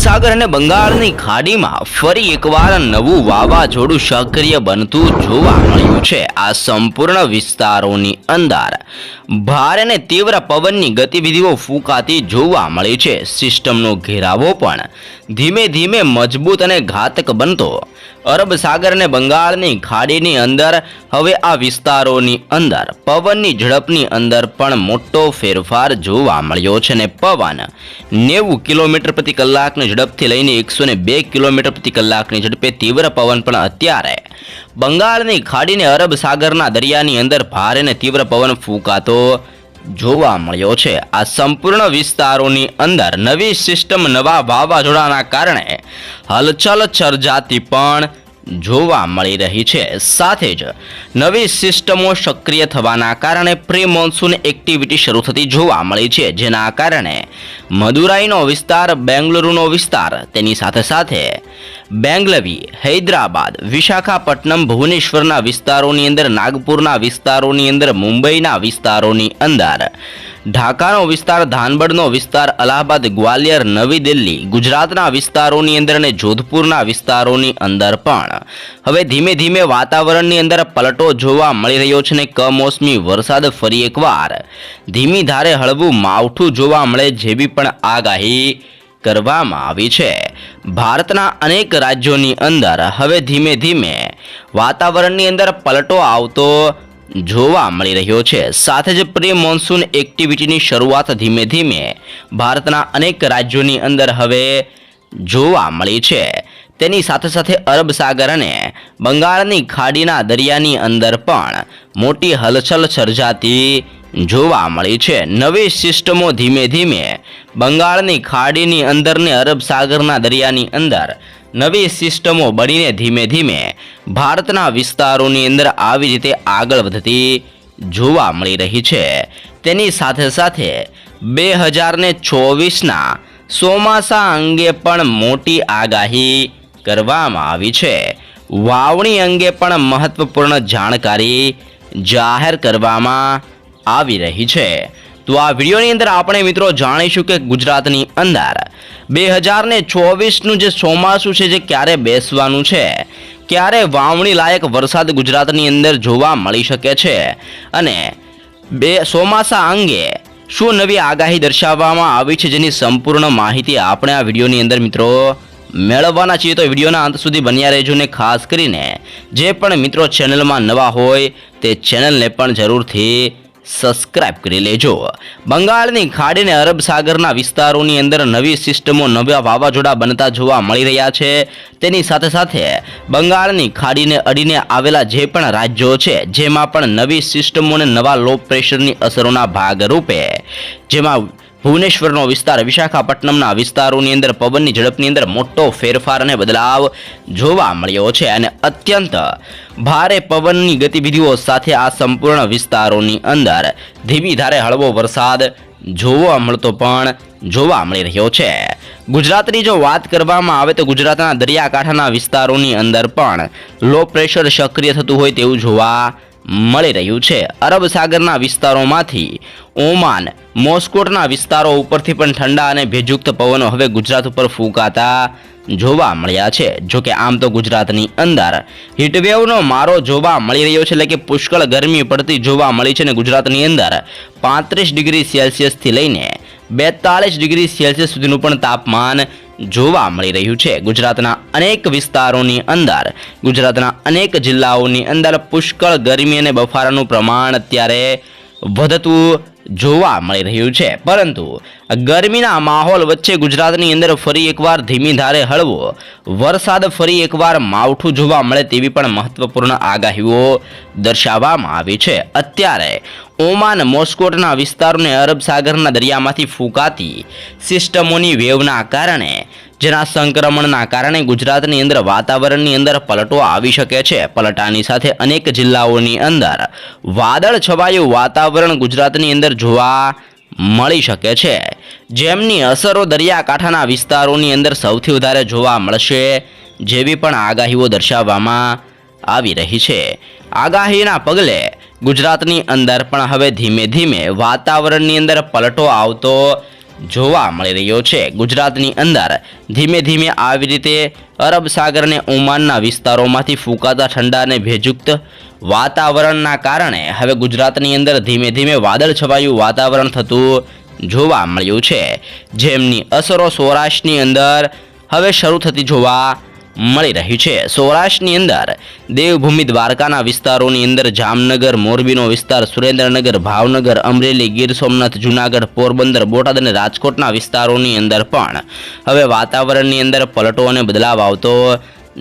સાગર અને બંગાળની ખાડીમાં ફરી એકવાર નવું વાવાઝોડું સક્રિય બનતું જોવા મળ્યું છે. આ સંપૂર્ણ વિસ્તારોની અંદર ભારે અને તીવ્ર પવનની ગતિવિધિઓ ફૂંકાતી જોવા મળી છે. સિસ્ટમનો ઘેરાવો પણ ધીમે ધીમે મજબૂત અને ઘાતક બનતો. અરબ સાગર અને બંગાળની ખાડીની અંદર હવે આ વિસ્તારોની અંદર પવનની ઝડપની અંદર પણ મોટો ફેરફાર જોવા મળ્યો છે ને પવન નેવું કિલોમીટર પ્રતિ કલાકની ઝડપથી લઈને એકસો ને બે કિલોમીટર પ્રતિ કલાકની ઝડપે તીવ્ર પવન પણ અત્યારે બંગાળની ખાડીને અરબ સાગરના દરિયાની અંદર ભારે અને તીવ્ર પવન ફૂંકાતો જોવા મળ્યો છે. આ સંપૂર્ણ વિસ્તારોની અંદર નવી સિસ્ટમ નવા વાવાઝોડાના કારણે હલચલ સર્જાતી પણ જોવા મળી રહી છે. સાથે જ નવી સિસ્ટમો સક્રિય થવાના કારણે પ્રી મોન્સૂન એક્ટિવિટી શરૂ થતી જોવા મળી છે. જેના કારણે મદુરાઈનો વિસ્તાર, બેંગલુરુનો વિસ્તાર, તેની સાથે સાથે બેંગલવી, હૈદરાબાદ, વિશાખાપટ્ટનમ, ભુવનેશ્વરના વિસ્તારોની અંદર, નાગપુરના વિસ્તારોની અંદર, મુંબઈના વિસ્તારોની અંદર. ઢાકાનો વિસ્તાર ધાનબડનો વિસ્તાર, અલ્હાબાદ, ગ્વાલિયર, નવી દિલ્હી, ગુજરાતના વિસ્તારોની અંદર અને જોધપુરના વિસ્તારોની અંદર પણ. હવે ધીમે ધીમે વાતાવરણની અંદર પલટો જોવા મળી રહ્યો છે ને કમોસમી વરસાદ ફરી એકવાર. ધીમી ધારે હળવું માવઠું જોવા મળે જેવી પણ આગાહી કરવામાં આવી છે. ભારતના અનેક રાજ્યોની અંદર હવે ધીમે ધીમે વાતાવરણની અંદર પલટો આવતો જોવા મળી રહ્યો છે. સાથે જ પ્રી મોન્સૂન એક્ટિવિટીની શરૂઆત ધીમે ધીમે ભારતના અનેક રાજ્યોની અંદર હવે જોવા મળી છે. તેની સાથે સાથે અરબ સાગર અને બંગાળની ખાડીના દરિયાની અંદર પણ મોટી હલચલ સર્જાતી જોવા મળી છે. નવી સિસ્ટમો ધીમે ધીમે બંગાળની ખાડીની અંદર ને અરબ સાગરના દરિયાની અંદર નવી સિસ્ટમો બનીને ધીમે ધીમે ભારતના વિસ્તારોની અંદર આવી રીતે આગળ વધતી જોવા મળી રહી છે. તેની સાથે સાથે બે હજારને ચોવીસના ચોમાસા અંગે પણ મોટી આગાહી કરવામાં આવી છે. વાવણી અંગે પણ મહત્વપૂર્ણ જાણકારી જાહેર કરવામાં આવી રહી છે. તો આ વિડીયોની અંદર આપણે મિત્રો જાણીશું કે ગુજરાતની અંદર બે હજાર ને ચોવીસનું જે ચોમાસું છે, જે ક્યારે બેસવાનું છે? ક્યારે વાવણી લાયક વરસાદ ગુજરાતની અંદર જોવા મળી શકે છે? અને બે ચોમાસા અંગે શું નવી આગાહી દર્શાવવામાં આવી છે, જેની સંપૂર્ણ માહિતી આપણે આ વિડીયોની અંદર મિત્રો મેળવવાના છીએ. તો વિડીયોના અંત સુધી બન્યા રહેજો ને ખાસ કરીને જે પણ મિત્રો ચેનલમાં નવા હોય તે ચેનલને પણ જરૂરથી સબસ્ક્રાઇબ કરી લેજો. બંગાળની ખાડીને અરબ સાગરના વિસ્તારોની અંદર નવી સિસ્ટમો, નવા વાવાઝોડા બનતા જોવા મળી રહ્યા છે. તેની સાથે સાથે બંગાળની ખાડીને અડીને આવેલા જે પણ રાજ્યો છે, જેમાં પણ નવી સિસ્ટમો અને નવા લો પ્રેશરની અસરોના ભાગરૂપે, જેમાં ભુવનેશ્વરનો વિસ્તાર વિશાખાપટ્ટનમના વિસ્તારોની અંદર, પવનની ઝડપની અંદર મોટો ફેરફાર અને બદલાવ જોવા મળ્યો છે અને અત્યંત ભારે પવનની ગતિવિધિઓ સાથે આ સંપૂર્ણ વિસ્તારોની અંદર ધીમી ધારે હળવો વરસાદ જોવા મળતો પણ જોવા મળી રહ્યો છે. ગુજરાતની જો વાત કરવામાં આવે તો ગુજરાતના દરિયાકાંઠાના વિસ્તારોની અંદર પણ લો પ્રેશર સક્રિય થતું હોય તેવું જોવા મળી રહ્યું છે. અરબ સાગરના વિસ્તારોમાંથી ઓમાન, મોસ્કોટના વિસ્તારો ઉપરથી પણ ઠંડા અને ભેજયુક્ત પવનો હવે ગુજરાત ઉપર ફૂંકાતા જોવા મળ્યા છે. જો કે આમ તો ગુજરાતની અંદર હીટવેવનો મારો જોવા મળી રહ્યો છે એટલે કે પુષ્કળ ગરમી પડતી જોવા મળી છે અને ગુજરાતની અંદર પાંત્રીસ ડિગ્રી સેલ્સિયસથી લઈને બેતાલીસ ડિગ્રી સેલ્સિયસ સુધીનું પણ તાપમાન જોવા મળી રહ્યું છે. ગુજરાતના અનેક વિસ્તારોની અંદર, ગુજરાતના અનેક જિલ્લાઓની અંદર પુષ્કળ ગરમી અને બફારાનું પ્રમાણ અત્યારે વધતું જોવા મળી રહ્યું છે. પરંતુ ગરમીના માહોલ વચ્ચે ગુજરાતની અંદર ફરી એકવાર ધીમી ધારે હળવો વરસાદ ફરી એકવાર માવઠું જોવા મળે તેવી પણ મહત્વપૂર્ણ આગાહીઓ દર્શાવવામાં આવી છે. અત્યારે ઓમાન મોસ્કોટના વિસ્તારોને અરબ સાગરના દરિયામાંથી ફૂંકાતી સિસ્ટમોની વેવના કારણે જેના સંક્રમણના કારણે ગુજરાતની અંદર વાતાવરણની અંદર પલટો આવી શકે છે. પલટાની સાથે અનેક જિલ્લાઓની અંદર વાદળ છવાયું વાતાવરણ ગુજરાતની અંદર જોવા મળી શકે છે. જેમની અસરો દરિયાકાંઠાના વિસ્તારોની અંદર સૌથી વધારે જોવા મળશે જેવી પણ આગાહીઓ દર્શાવવામાં આવી રહી છે. આગાહીના પગલે ગુજરાતની અંદર પણ હવે ધીમે ધીમે વાતાવરણની અંદર પલટો આવતો જોવા મળી રહ્યો છે. ગુજરાતની અંદર ધીમે ધીમે આવી રીતે અરબ સાગર અને ઓમાનના વિસ્તારોમાંથી ફૂંકાતા ઠંડા અને ભેજયુક્ત વાતાવરણના કારણે હવે ગુજરાતની અંદર ધીમે ધીમે વાદળ છવાયું વાતાવરણ થતું જોવા મળ્યું છે. જેમની અસરો સૌરાષ્ટ્રની અંદર હવે શરૂ થતી જોવા મળી રહ્યું છે. સૌરાષ્ટ્રની અંદર દેવભૂમિ દ્વારકાના વિસ્તારોની અંદર જામનગર, મોરબીનો વિસ્તાર, સુરેન્દ્રનગર, ભાવનગર, અમરેલી, ગીર સોમનાથ, જુનાગઢ, પોરબંદર, બોટાદ અને રાજકોટના વિસ્તારોની અંદર પણ હવે વાતાવરણની અંદર પલટો અને બદલાવ આવતો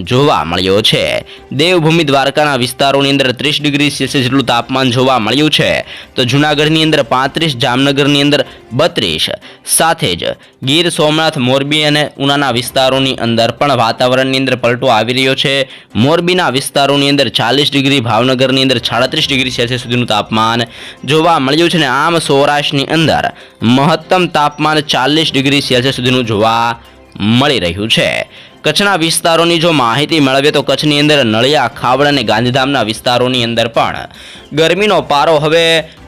જોવા મળ્યો છે. દેવભૂમિ દ્વારકાના વિસ્તારોની અંદર ત્રીસ ડિગ્રી સેલ્સિયસ જેટલું તાપમાન જોવા મળ્યું છે. તો જુનાગઢની અંદર પાંત્રીસ, જામનગરની અંદર બત્રીસ. સાથે જ ગીર સોમનાથ, મોરબી અને ઉનાના વિસ્તારોની અંદર પણ વાતાવરણની અંદર પલટો આવી રહ્યો છે. મોરબીના વિસ્તારોની અંદર ચાલીસ ડિગ્રી, ભાવનગરની અંદર સાડત્રીસ ડિગ્રી સેલ્સિયસ સુધીનું તાપમાન જોવા મળ્યું છે અને આમ સૌરાષ્ટ્રની અંદર મહત્તમ તાપમાન ચાલીસ ડિગ્રી સેલ્સિયસ સુધીનું જોવા મળી રહ્યું છે. કચ્છના વિસ્તારોની જો માહિતી મેળવીએ તો કચ્છની અંદર નળિયા, ખાવડ અને ગાંધીધામના વિસ્તારોની અંદર પણ ગરમીનો પારો હવે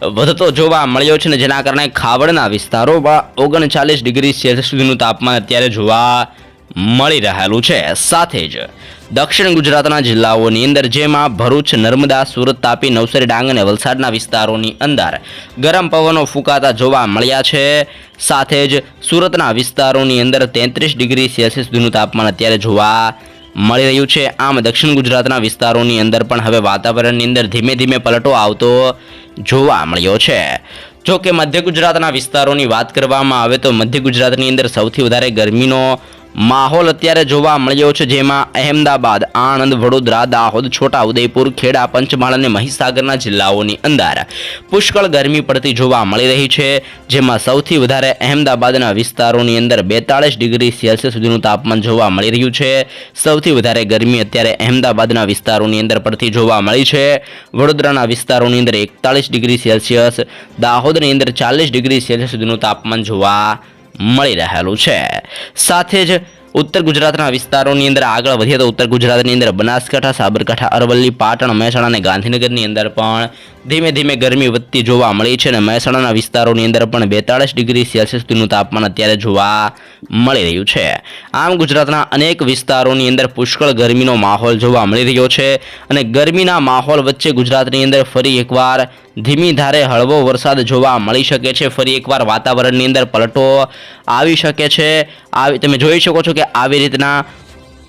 વધતો જોવા મળ્યો છે ને જેના કારણે ખાવડના વિસ્તારોમાં ઓગણચાલીસ ડિગ્રી સેલ્સિયસ સુધીનું તાપમાન અત્યારે જોવા મળી રહેલું છે. સાથે જ દક્ષિણ ગુજરાતના જિલ્લાઓની અંદર જેમાં ભરૂચ, નર્મદા, સુરત, તાપી, નવસારી, ડાંગ અને વલસાડના વિસ્તારોની અંદર ગરમ પવનો ફૂંકાતા જોવા મળ્યા છે. સાથે જ સુરતના વિસ્તારોની અંદર તેત્રીસ ડિગ્રી સેલ્સિયસ સુધીનું તાપમાન અત્યારે જોવા મળી રહ્યું છે. આમ દક્ષિણ ગુજરાતના વિસ્તારોની અંદર પણ હવે વાતાવરણની અંદર ધીમે ધીમે પલટો આવતો જોવા મળ્યો છે. જો કે મધ્ય ગુજરાતના વિસ્તારોની વાત કરવામાં આવે તો મધ્ય ગુજરાતની અંદર સૌથી વધારે ગરમીનો માહોલ અત્યારે જોવા મળ્યો છે, જેમાં અહેમદાબાદ, આણંદ, વડોદરા, દાહોદ છોટા ઉદયપુર ખેડા, પંચમહાલ અને મહીસાગરના જિલ્લાઓની અંદર પુષ્કળ ગરમી પડતી જોવા મળી રહી છે, જેમાં સૌથી વધારે અહેમદાબાદના વિસ્તારોની અંદર બેતાળીસ ડિગ્રી સેલ્સિયસ સુધીનું તાપમાન જોવા મળી રહ્યું છે. સૌથી વધારે ગરમી અત્યારે અહેમદાબાદના વિસ્તારોની અંદર પડતી જોવા મળી છે. વડોદરાના વિસ્તારોની અંદર એકતાળીસ ડિગ્રી સેલ્સિયસ, દાહોદની અંદર ચાલીસ ડિગ્રી સેલ્સિયસ સુધીનું તાપમાન જોવા મળી રહેલું છે. સાથે જ ઉત્તર ગુજરાતના વિસ્તારોની અંદર આગળ વધીએ તો ઉત્તર ગુજરાતની અંદર બનાસકાંઠા, સાબરકાંઠા, અરવલ્લી, પાટણ, મહેસાણા અને ગાંધીનગરની અંદર પણ ધીમે ધીમે ગરમી વધતી જોવા મળી છે અને મહેસાણાના વિસ્તારોની અંદર પણ બેતાળીસ ડિગ્રી સેલ્સિયસ સુધીનું તાપમાન અત્યારે જોવા મળી રહ્યું છે. આમ ગુજરાતના અનેક વિસ્તારોની અંદર પુષ્કળ ગરમીનો માહોલ જોવા મળી રહ્યો છે અને ગરમીના માહોલ વચ્ચે ગુજરાતની અંદર ફરી એકવાર ધીમી ધારે હળવો વરસાદ જોવા મળી શકે છે. ફરી એકવાર વાતાવરણની અંદર પલટો આવી શકે છે. આવી તમે જોઈ શકો છો કે આવી રીતના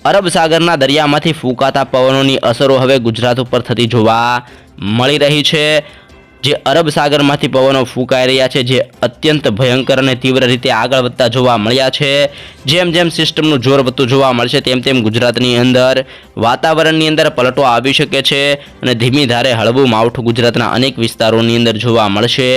અરબ સાગરના દરિયામાંથી ફૂંકાતા પવનોની અસરો હવે ગુજરાત ઉપર થતી જોવા મળી રહી છે. જે અરબ સાગરમાંથી પવનો ફૂંકાઈ રહ્યા છે, જે અત્યંત ભયંકર અને તીવ્ર રીતે આગળ વધતા જોવા મળ્યા છે. જેમ જેમ સિસ્ટમનું જોર વધતું જોવા મળશે, તેમ તેમ ગુજરાતની અંદર વાતાવરણની અંદર પલટો આવી શકે છે અને ધીમી ધારે હળવું માવઠું ગુજરાતના અનેક વિસ્તારોની અંદર જોવા મળશે.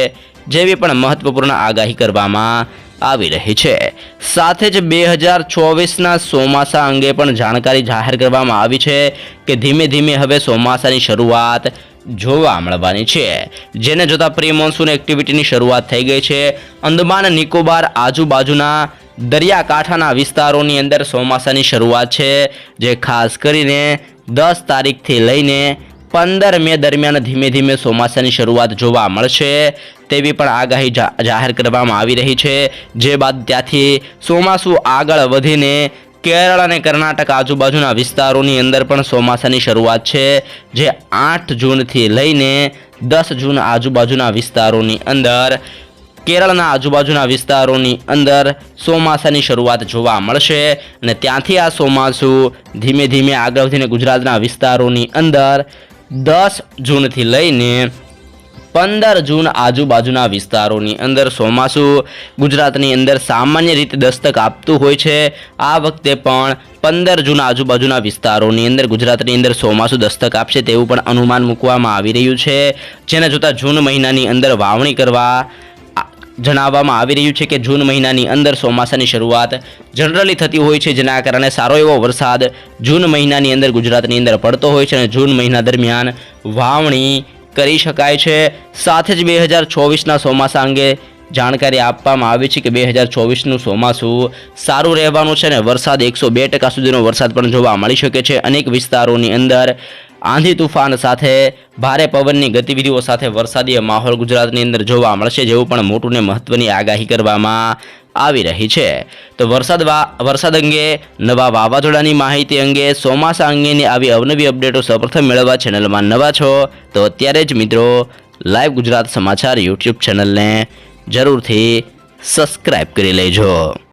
જેવી પણ મહત્વપૂર્ણ આગાહી કરવામાં આવી રહી છે. સાથે જ બે હજાર ચોવીસના ચોમાસા અંગે પણ જાણકારી જાહેર કરવામાં આવી છે કે ધીમે ધીમે હવે ચોમાસાની શરૂઆત જોવા મળવાની છે. જેને જોતા પ્રી મોન્સૂન એક્ટિવિટીની શરૂઆત થઈ ગઈ છે. અંદમાન, નિકોબાર આજુબાજુના દરિયાકાંઠાના વિસ્તારોની અંદર ચોમાસાની શરૂઆત છે, જે ખાસ કરીને દસ તારીખથી લઈને પંદર મે દરમિયાન ધીમે ધીમે ચોમાસાની શરૂઆત જોવા મળશે તેવી પણ આગાહી જાહેર કરવામાં આવી રહી છે. જે બાદ ત્યાંથી ચોમાસું આગળ વધીને કેરળ અને કર્ણાટક આજુબાજુના વિસ્તારોની અંદર પણ ચોમાસાની શરૂઆત છે, જે આઠ જૂનથી લઈને દસ જૂન આજુબાજુના વિસ્તારોની અંદર, કેરળના આજુબાજુના વિસ્તારોની અંદર ચોમાસાની શરૂઆત જોવા મળશે અને ત્યાંથી આ ચોમાસું ધીમે ધીમે આગળ વધીને ગુજરાતના વિસ્તારોની અંદર દસ જૂનથી લઈને પંદર જૂન આજુબાજુના વિસ્તારોની અંદર ચોમાસું ગુજરાતની અંદર સામાન્ય રીતે દસ્તક આપતું હોય છે. આ વખતે પણ પંદર જૂન આજુબાજુના વિસ્તારોની અંદર ગુજરાતની અંદર ચોમાસું દસ્તક આપશે તેવું પણ અનુમાન મૂકવામાં આવી રહ્યું છે. જેને જોતાં જૂન મહિનાની અંદર વાવણી કરવા જણાવવામાં આવી રહ્યું છે કે જૂન મહિનાની અંદર ચોમાસાની શરૂઆત જનરલી થતી હોય છે, જેના કારણે સારો એવો વરસાદ જૂન મહિનાની અંદર ગુજરાતની અંદર પડતો હોય છે અને જૂન મહિના દરમિયાન વાવણી કરી શકાય છે. સાથે જ બે હજાર ચોવીસના ચોમાસા અંગે જાણકારી આપવામાં આવી છે કે બે હજાર ચોવીસનું ચોમાસું સારું રહેવાનું છે અને વરસાદ એકસો બે ટકા સુધીનો વરસાદ પણ જોવા મળી શકે છે. અનેક વિસ્તારોની અંદર આંધી તુફાન સાથે ભારે પવનની ગતિવિધિઓ સાથે વરસાદી માહોલ ગુજરાતની અંદર જોવા મળશે, જેવું પણ મોટું ને મહત્વની આગાહી કરવામાં આવી રહી છે. તો વરસાદ વરસાદ અંગે નવા વાવાઝોડાની માહિતી અંગે ચોમાસા અંગેની આવી અવનવી અપડેટો સૌપ્રથમ મેળવવા ચેનલમાં નવા છો, તો અત્યારે જ મિત્રો લાઈવ ગુજરાત સમાચાર યુટ્યુબ ચેનલને જરૂરથી સબસ્ક્રાઈબ કરી લેજો.